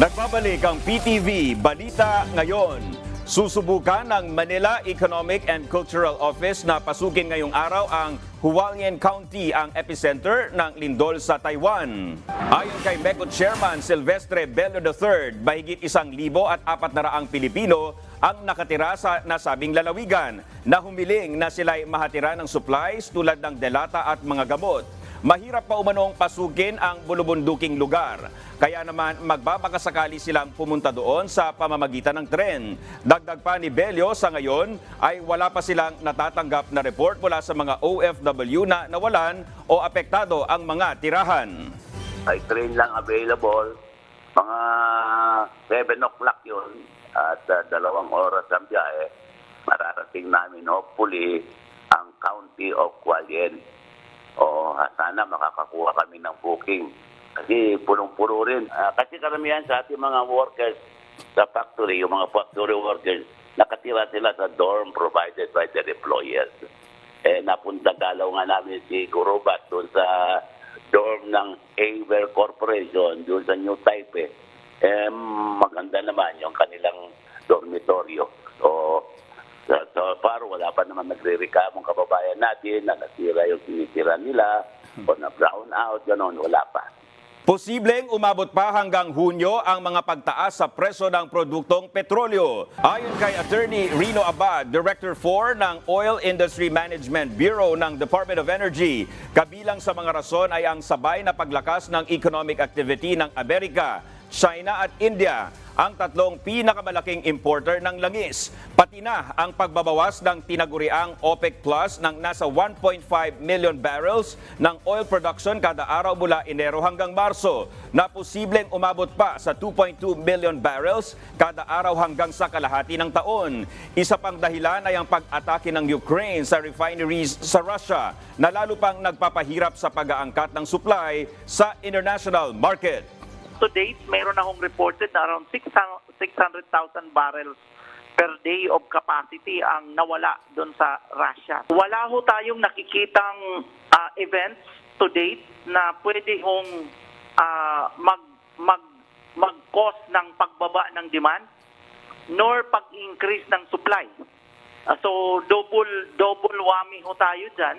Nagbabalik ang PTV Balita Ngayon. Susubukan ng Manila Economic and Cultural Office na pasukin ngayong araw ang Hualien County ang epicenter ng lindol sa Taiwan. Ayon kay MECO Chairman Silvestre Bello III, mahigit isang libo at apat na raang Pilipino ang nakatira sa nasabing lalawigan na humiling na sila'y mahatira ng supplies tulad ng delata at mga gamot. Mahirap pa umanong pasukin ang bulubunduking lugar. Kaya naman magbabakasakali silang pumunta doon sa pamamagitan ng tren. Dagdag pa ni Belio sa ngayon ay wala pa silang natatanggap na report mula sa mga OFW na nawalan o apektado ang mga tirahan. Ay train lang available. Mga 7 o'clock yun at uh, dalawang oras ang biyahe. Mararating namin hopefully ang county of Hualien. O sana makakakuha kami ng booking. Kasi punong-puno rin. Ah, kasi karamihan sa ating mga workers sa factory, yung mga factory workers, nakatira sila sa dorm provided by their employers. Eh, napunta galaw nga namin si Gurubat doon sa dorm ng Aver Corporation doon sa New Taipei. Eh, maganda naman yung kanilang dormitoryo. So, so, so far, wala pa naman nagre-rekamong kababayan natin na nasira yung sinitira nila o na brown out, gano'n, wala pa. Posibleng umabot pa hanggang Hunyo ang mga pagtaas sa presyo ng produktong petrolyo. Ayon kay Attorney Rino Abad, Director 4 ng Oil Industry Management Bureau ng Department of Energy, kabilang sa mga rason ay ang sabay na paglakas ng economic activity ng Amerika, China at India, ang tatlong pinakamalaking importer ng langis. Pati na ang pagbabawas ng tinaguriang OPEC Plus ng nasa 1.5 million barrels ng oil production kada araw mula Enero hanggang Marso na posibleng umabot pa sa 2.2 million barrels kada araw hanggang sa kalahati ng taon. Isa pang dahilan ay ang pag-atake ng Ukraine sa refineries sa Russia na lalo pang nagpapahirap sa pag-aangkat ng supply sa international market. To date, mayroon akong reported na around 600 600,000 barrels per day of capacity ang nawala doon sa Russia. Wala ho tayong nakikitang ah, events to date na pwede hong ah, mag mag mag-cause ng pagbaba ng demand nor pag-increase ng supply. Ah, so double double whammy ho tayo diyan.